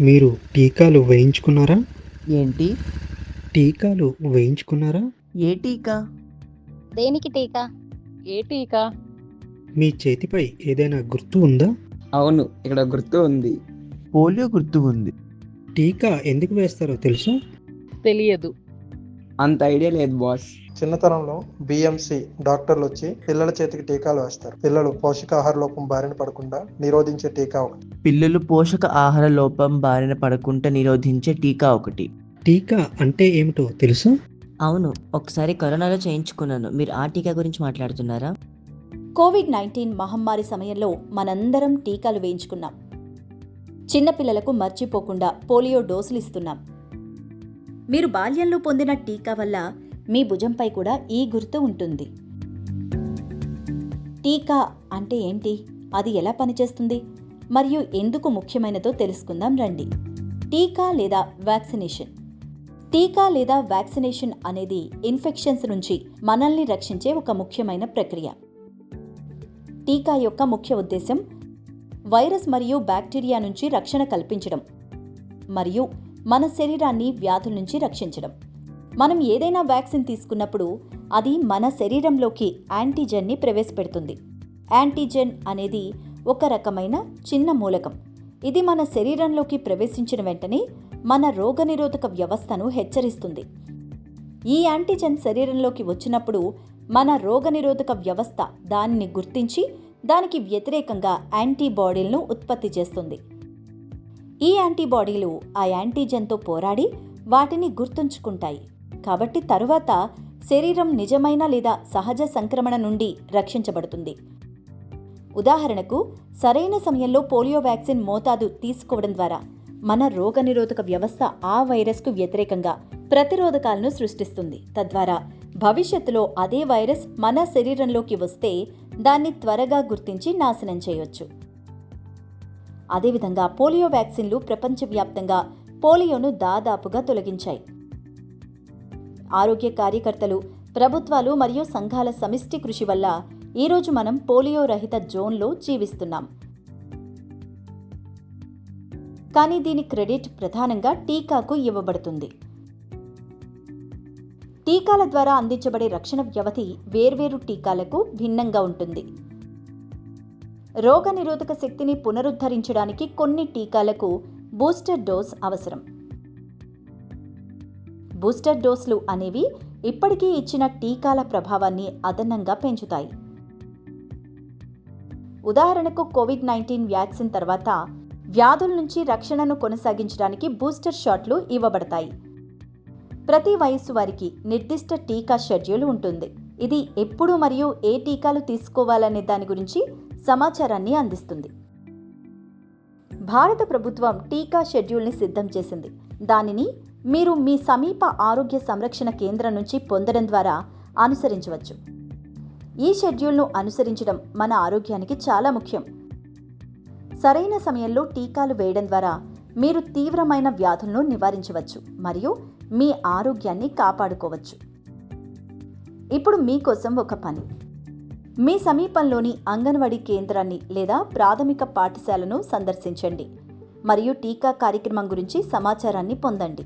మీరు టీకాలు వేయించుకున్నారా? ఏంటి? టీకాలు వేయించుకున్నారా? ఏ టీకా? దేనికి టీకా? ఏ టీకా? మీ చేతిపై ఏదైనా గుర్తు ఉందా? అవును ఇక్కడ గుర్తు ఉంది. పోలియో గుర్తు ఉంది. టీకా ఎందుకు వేస్తారో తెలుసా? తెలియదు. అంత ఐడియా లేదు బాస్. చిన్నతనంలో బిఎంసి డాక్టర్లు వచ్చి పిల్లల చేతికి టీకాలు వేస్తారు. పిల్లలు పోషకాహార లోపం బారిన పడకుండా నిరోధించే టీకా ఒకటి. పిల్లలు పోషక ఆహార లోపం బారిన పడకుండా నిరోధించే టీకా ఒకటి. టీకా అంటే ఏమిటో తెలుసా? అవును ఒకసారి కరోనాలో చేయించుకున్నాను. మీరు ఆ టీకా గురించి మాట్లాడుతున్నారా? కోవిడ్ నైన్టీన్ మహమ్మారి సమయంలో మనందరం టీకాలు వేయించుకున్నాం. చిన్నపిల్లలకు మర్చిపోకుండా పోలియో డోసులు ఇస్తున్నాం. మీరు బాల్యంలో పొందిన టీకా వల్ల మీ భుజంపై కూడా ఈ గుర్తు ఉంటుంది. టీకా అంటే ఏంటి? అది ఎలా పనిచేస్తుంది? మరియు ఎందుకు ముఖ్యమైనదో తెలుసుకుందాం రండి. టీకా లేదా వ్యాక్సినేషన్. టీకా లేదా వ్యాక్సినేషన్ అనేది ఇన్ఫెక్షన్స్ నుంచి మనల్ని రక్షించే ఒక ముఖ్యమైన ప్రక్రియ. టీకా యొక్క ముఖ్య ఉద్దేశం వైరస్ మరియు బ్యాక్టీరియా నుంచి రక్షణ కల్పించడం. మరియు మన శరీరాన్ని వ్యాధుల నుంచి రక్షించడం. మనం ఏదైనా వ్యాక్సిన్ తీసుకున్నప్పుడు అది మన శరీరంలోకి యాంటీజెన్ని ప్రవేశపెడుతుంది. యాంటీజెన్ అనేది ఒక రకమైన చిన్న మూలకం. ఇది మన శరీరంలోకి ప్రవేశించిన వెంటనే మన రోగనిరోధక వ్యవస్థను హెచ్చరిస్తుంది. ఈ యాంటీజెన్ శరీరంలోకి వచ్చినప్పుడు మన రోగనిరోధక వ్యవస్థ దానిని గుర్తించి దానికి వ్యతిరేకంగా యాంటీబాడీలను ఉత్పత్తి చేస్తుంది. ఈ యాంటీబాడీలు ఆ యాంటీజెన్తో పోరాడి వాటిని గుర్తుంచుకుంటాయి. కాబట్టి తరువాత శరీరం నిజమైన లేదా సహజ సంక్రమణ నుండి రక్షించబడుతుంది. ఉదాహరణకు సరైన సమయంలో పోలియో వ్యాక్సిన్ మోతాదు తీసుకోవడం ద్వారా మన రోగనిరోధక వ్యవస్థ ఆ వైరస్కు వ్యతిరేకంగా ప్రతిరోధకాలను సృష్టిస్తుంది. తద్వారా భవిష్యత్తులో అదే వైరస్ మన శరీరంలోకి వస్తే దాన్ని త్వరగా గుర్తించి నాశనం చేయొచ్చు. అదేవిధంగా పోలియో వ్యాక్సిన్లు ప్రపంచవ్యాప్తంగా పోలియోను దాదాపుగా తొలగించాయి. ఆరోగ్య కార్యకర్తలు ప్రభుత్వాలు మరియు సంఘాల సమిష్టి కృషి వల్ల ఈరోజు మనం పోలియో రహిత జోన్లో జీవిస్తున్నాం. కానీ దీని క్రెడిట్ ప్రధానంగా టీకాకు ఇవ్వబడుతుంది. టీకాల ద్వారా అందించబడే రక్షణ వ్యవధి వేర్వేరు టీకాలకు భిన్నంగా ఉంటుంది. రోగనిరోధక శక్తిని పునరుద్ధరించడానికి కొన్ని టీకాలకు బూస్టర్ డోస్ అవసరం. బూస్టర్ డోస్లు అనేవి ఇప్పటికీ ఇచ్చిన టీకాల ప్రభావాన్ని అదనంగా పెంచుతాయి. ఉదాహరణకు కోవిడ్ నైన్టీన్ వ్యాక్సిన్ తర్వాత వ్యాధుల నుంచి రక్షణను కొనసాగించడానికి బూస్టర్ షాట్లు ఇవ్వబడతాయి. ప్రతి వయస్సు వారికి నిర్దిష్ట టీకా షెడ్యూల్ ఉంటుంది. ఇది ఎప్పుడు మరియు ఏ టీకాలు తీసుకోవాలనే దాని గురించి సమాచారాన్ని అందిస్తుంది. భారత ప్రభుత్వం టీకా షెడ్యూల్ని సిద్ధం చేసింది. దానిని మీరు మీ సమీప ఆరోగ్య సంరక్షణ కేంద్రం నుంచి పొందడం ద్వారా అనుసరించవచ్చు. ఈ షెడ్యూల్ను అనుసరించడం మన ఆరోగ్యానికి చాలా ముఖ్యం. సరైన సమయంలో టీకాలు వేయడం ద్వారా మీరు తీవ్రమైన వ్యాధులను నివారించవచ్చు మరియు మీ ఆరోగ్యాన్ని కాపాడుకోవచ్చు. ఇప్పుడు మీకోసం ఒక పని. మీ సమీపంలోని అంగన్వాడీ కేంద్రాన్ని లేదా ప్రాథమిక పాఠశాలను సందర్శించండి మరియు టీకా కార్యక్రమం గురించి సమాచారాన్ని పొందండి.